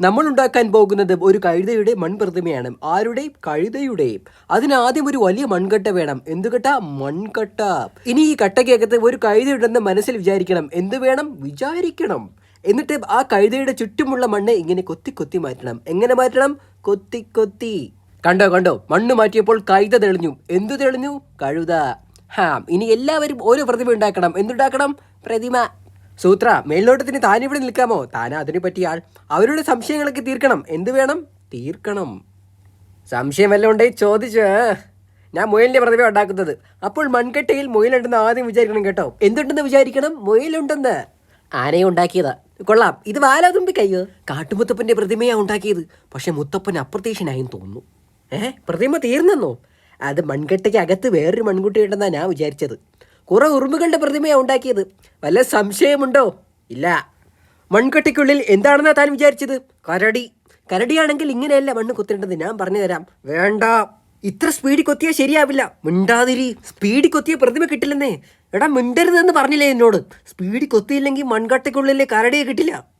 നമ്മൾ ഉണ്ടാക്കാൻ പോകുന്നത് ഒരു കഴുതയുടെ മൺപ്രതിമയാണ്. ആരുടെ? കഴുതയുടെ അതിനാദ്യം ഒരു വലിയ മൺകട്ട വേണം. എന്ത് കട്ട മൺകട്ട. ഇനി ഈ കട്ടയ്ക്കകത്ത് ഒരു കഴുതയുണ്ടെന്ന് മനസ്സിൽ വിചാരിക്കണം. എന്ത് വേണം? വിചാരിക്കണം. എന്നിട്ട് ആ കഴുതയുടെ ചുറ്റുമുള്ള മണ്ണ് ഇങ്ങനെ കൊത്തി കൊത്തി മാറ്റണം. എങ്ങനെ മാറ്റണം? കൊത്തി കൊത്തി. കണ്ടോ കണ്ടോ? മണ്ണ് മാറ്റിയപ്പോൾ കഴുത തെളിഞ്ഞു. എന്തു തെളിഞ്ഞു? കഴുത. ഹാ ഇനി എല്ലാവരും ഓരോ പ്രതിമ ഉണ്ടാക്കണം. എന്തുണ്ടാക്കണം? പ്രതിമ. സൂത്ര മേൽനോട്ടത്തിന് താൻ ഇവിടെ നിൽക്കാമോ? താൻ അതിനെ പറ്റിയാൽ അവരുടെ സംശയങ്ങളൊക്കെ തീർക്കണം. എന്ത് വേണം? തീർക്കണം. സംശയം വല്ലതും ഉണ്ടെങ്കിൽ ചോദിച്ചു ഞാൻ മുയലിന്റെ പ്രതിഭ ഉണ്ടാക്കുന്നത്. അപ്പോൾ മൺകെട്ടയിൽ മുയലുണ്ടെന്ന് ആദ്യം വിചാരിക്കണം കേട്ടോ. എന്തുണ്ടെന്ന് വിചാരിക്കണം? മുയലുണ്ടെന്ന്. ആനയെ ഉണ്ടാക്കിയതാ. കൊള്ളാം. ഇത് വാലാതുമ്പി കയ്യോ. കാട്ടുമുത്തപ്പന്റെ പ്രതിമയാ ഉണ്ടാക്കിയത്. പക്ഷെ മുത്തപ്പൻ അപ്രത്യക്ഷനായെന്ന് തോന്നുന്നു. ഏഹ് പ്രതിമ തീർന്നെന്നോ? അത് മൺകട്ടയ്ക്ക് അകത്ത് വേറൊരു മൺകുട്ടി ഉണ്ടെന്നാ ഞാൻ വിചാരിച്ചത്. കുറെ ഉറുമ്പുകളുടെ പ്രതിമയാണ് ഉണ്ടാക്കിയത്. വല്ല സംശയമുണ്ടോ? ഇല്ല. മൺകട്ടിക്കുള്ളിൽ എന്താണെന്നാ താൻ വിചാരിച്ചത്? കരടി. കരടിയാണെങ്കിൽ ഇങ്ങനെയല്ല മണ്ണ് കുത്തേണ്ടത്. ഞാൻ പറഞ്ഞു തരാം. വേണ്ട. ഇത്ര സ്പീഡിൽ കൊത്തിയാൽ ശരിയാവില്ല. മിണ്ടാതിരി. സ്പീഡിൽ കൊത്തിയ പ്രതിമ കിട്ടില്ലെന്നേ. എടാ മിണ്ടരുതെന്ന് പറഞ്ഞില്ലേ എന്നോട്? സ്പീഡിൽ കൊത്തിയില്ലെങ്കിൽ മൺകട്ടയ്ക്കുള്ളിലെ കരടിയെ കിട്ടില്ല.